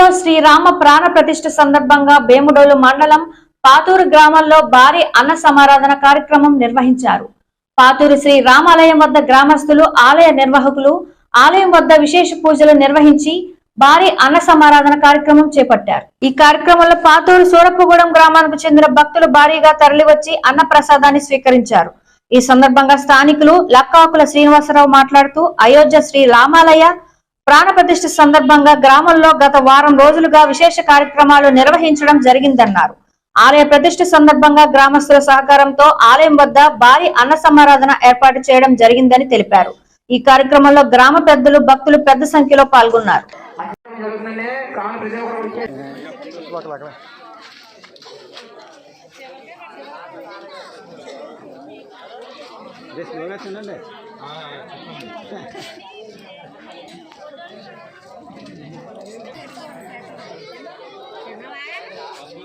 అయోధ్యలో శ్రీరామ ప్రాణ ప్రతిష్ఠ సందర్భంగా బేముడోలు మండలం పాతూరు గ్రామంలో భారీ అన్న సమారాధన కార్యక్రమం నిర్వహించారు. పాతూరు శ్రీ రామాలయం వద్ద గ్రామస్తులు ఆలయ నిర్వాహకులు ఆలయం వద్ద విశేష పూజలు నిర్వహించి భారీ అన్న సమారాధన కార్యక్రమం చేపట్టారు. ఈ కార్యక్రమంలో పాతూరు సూరప్పగూడెం గ్రామానికి చెందిన భక్తులు భారీగా తరలివచ్చి అన్న ప్రసాదాన్ని స్వీకరించారు. ఈ సందర్భంగా స్థానికులు లక్కాకుల శ్రీనివాసరావు మాట్లాడుతూ అయోధ్య శ్రీ రామాలయ ప్రాణప్రతిష్ఠ సందర్భంగా గ్రామంలో గత వారం రోజులుగా విశేష కార్యక్రమాలు నిర్వహించడం జరిగిందన్నారు. ఆలయ ప్రతిష్ఠ సందర్భంగా గ్రామస్తుల సహకారంతో ఆలయం వద్ద భారీ అన్న సమారాధన ఏర్పాటు చేయడం జరిగిందని తెలిపారు. ఈ కార్యక్రమంలో గ్రామ పెద్దలు భక్తులు పెద్ద సంఖ్యలో పాల్గొన్నారు. జరుగుతుందండి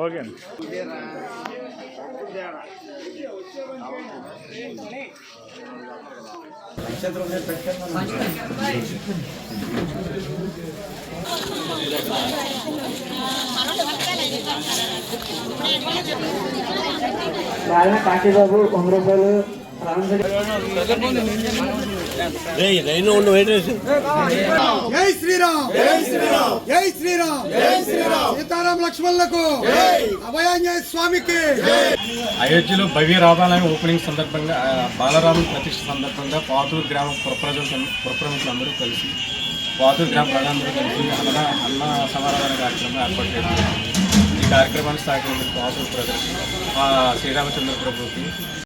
ఓకే అండి వాళ్ళ కాశీబాబు వంద రూపాయలు జై శ్రీరామ్. జై శ్రీరామ్. శ్రీరామ్ శ్రీరామ్ సీతారాం లక్ష్మణులకు అభయాంజనేయ స్వామికి. అయోధ్యలో భవ్య రామాలయం ఓపెనింగ్ సందర్భంగా బాలరాముల ప్రతిష్ట సందర్భంగా పాతూరు గ్రామ పురప్రజలు పురప్రముఖులందరూ కలిసి పాతూరు గ్రామ ప్రజలందరూ కలిసి అన్న అన్న సమారాధన కార్యక్రమం ఏర్పాటు చేయడం ఈ కార్యక్రమాన్ని సాగించిన పాతూరు ప్రజలకు శ్రీరామచంద్ర ప్రభుకి